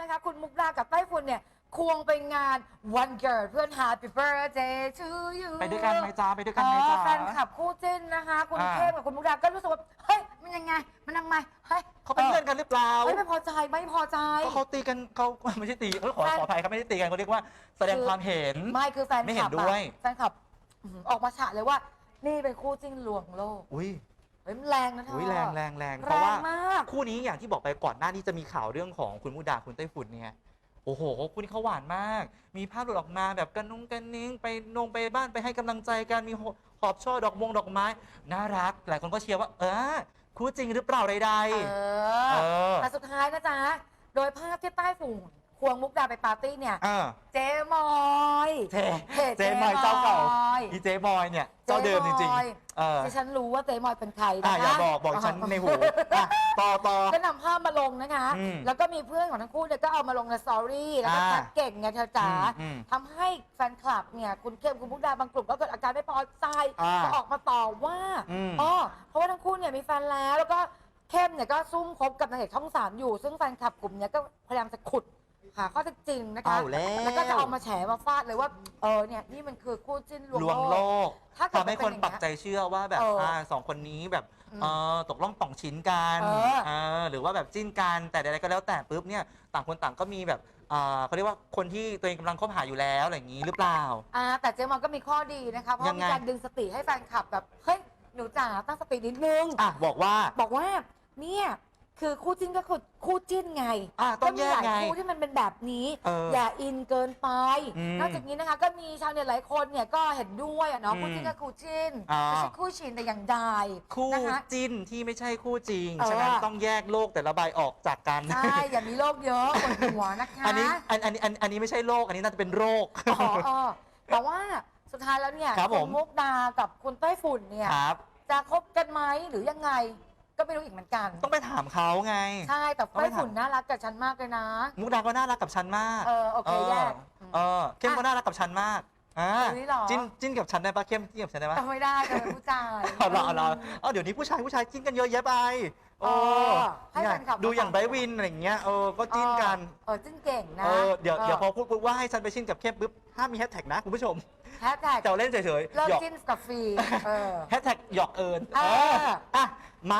นะคะ คุณมุกดากับไต้ฝุ่นเนี่ย ควงไปงานวันเกิดเพื่อน Happy Birthday to you ไปด้วยกันไหมจ้าไปด้วยกันไหมอ๋อจ้า แฟนคลับคู่จิ้นนะคะ คุณอ่าเข้มกับคุณมุกดาก็รู้สึกว่า เฮ้ย มันยังไง มันยังไงเฮ้ยเขาเป็นเพื่อนกันหรือเปล่าเฮ้ยไม่พอใจไม่พอใจ ก็เขาตีกันเขา ไม่ใช่ตีเอ้ยขอแฟนขออภัยเขาไม่ได้ตีกันเขาเรียกว่าแสดงคือความเห็น ไม่คือแฟนไม่คเห็ลันบด้วยอะแฟนคลับอื้อหือออกมาฉะเลยว่า นี่เป็นคู่จิ้นลวงโลก อุ้ย เฮ้ยมันแรงนะเธอ อุ้ยแรงแรงแรงแรเพราะงว่ามาก คู่นี้อย่างที่บอกไปก่อนหน้านี้จะมีข่าวเรื่องของคุณมุกดาคุณไต้ฝุ่นเนี่ยโอ้โหคู่นี้เขาหวานมาก มีภาพหลุดออกมาแบบกันนุ้งกันนิ้งไปนงไปบ้านไปให้กำลังใจกันมีหอบช่อดอกมงดอกไม้น่ารักหลายคนก็เชียร์ว่า เออคู่จริงหรือเปล่าใดเอๆเออ อแต่สุดท้ายนะจ๊ะ โดยภาพที่ใต้ฝุ่นควงมุกดาไปปาร์ตี้เนี่ย เออเจมอย เจพจเจมอยเจ้าเก่าม อยอีเจบอยเนี่ยเจ้าเดิมจริงเจมอยๆเออที่ฉันรู้ว่าเจมอยเป็นใครอะนะคะอย่าบอกบอกฉันในหูอะต่อต่อ ก็นำภาพมาลงนะคะ อืมแล้วก็มีเพื่อนของทั้งคู่เนี่ยก็เอามาลงในสตอรี่แล้วก็อ่าแท็กเก่งไงเธอจ๋าอืมอืมทำให้แฟนคลับเนี่ยคุณเข้มคุณมุกดาบางกลุ่มก็เกิดอาการไม่พอใจอ่าก็ออกมาต่อว่าอืม อ๋อเพราะว่าทั้งคู่เนี่ยมีแฟนแล้วแล้วก็เข้มเนี่ยก็ซุ่มคบกับนางเอกช่องสามอยู่ ซึ่งแฟนคลับกลุ่มเนี้ยก็พยายามจะขุด หาข้อเท็จจริงนะคะ เอาแล้ว แล้วก็จะเอามาแฉมาฟาดเลยว่า เออเนี่ยนี่มันคือคู่จิ้นลวงลวงโลโลก กถ้าเกิดทำให้คนมันเป็นอย่างเงี้ยปักใจเชื่อว่าแบบเอออ่่าสองคนนี้แบบอืมเออตกล่องป่องชิ้นกันเออเออหรือว่าแบบจิ้นกันแต่ใดๆก็แล้วแต่ปุ๊บเนี่ยต่างคนต่างก็มีแบบอ่าเขาเรียกว่าคนที่ตัวเองกำลังคบหาอยู่แล้วอะไรอย่างนี้หรือเปล่า อ่าแต่เจมอนก็มีข้อดีนะคะ เพราะยัว่างมีไง การดึงสติให้แฟนคลับแบบ เฮ้ย หนูจ๋าตั้งสตินิดนึง อะบอกว่า บอกว่าเนี่ย คือคู่จิ้นก็คือคู่จิ้นไงอะต้องมีแยหกลายไงคู่ที่มันเป็นแบบนี้เอออย่าอินเกินไป อืมนอกจากนี้นะคะ ก็มีชาวเน็ตหลายคนเนี่ยก็เห็นด้วยอะเนาะอืมคู่จิ้นก็คู่จิ้นอ่า ไม่ใช่คู่ชินแต่อย่างใดคู่นะคะ จิ้นที่ไม่ใช่คู่จริง เออ ฉะนั้นต้องแยกโลกแต่ละใบออกจากกัน ใช่ อย่ามีโรคเยอะปวดหัวนะคะ อันนี้อันอันนี้อันอันนี้ไม่ใช่โรค อันนี้น่าจะเป็นโรค อ๋ออ๋อแต่ว่าสุดท้ายแล้วเนี่ยครับคุผณมมุกดากับคุณไต้ฝุ่นเนี่ย ครับ จะคบกันไหมหรือยังไง ก็ไม่รู้อีกเหมือนกันต้องไปถามเขาไง ใช่แต่ต้องไต้ไปถาม ฝุ่นน่ารักกับฉันมากเลยนะ มุกดาก็น่ารักกับฉันมากเออโอเคแยกเออเข้มก็น่ารักกับฉันมากอ่าเออนี่เหรอ จิ้นจิ้นกับฉันได้ปะเข้มจิ้นกับฉันได้ปะจำไม่ได้แต่เป็นผู้ชาย เอาละเอาละเอาเดี๋ยวนี้ผู้ชายผู้ชายจิ้นกันเยอะแยะไปเออให้แฟนคลับ ดูอย่างมาไบรท์วินอะไรอย่างเงี้ยเออก็จิ้นกันเออจิ้นเก่งนะเออเดี๋ยวเดี๋ยวพอพูดปุ๊บว่าให้ฉันไปจิ้นกับเข้มปุ๊บห้ามมีแฮชแท็กนะคุณผู้ชมแฮชแท็กจะเอาเล่นเฉยเลิๆกหยอกจิ้นกับฟรีเออ แฮชแท็กหยอกเอิญเอออะมา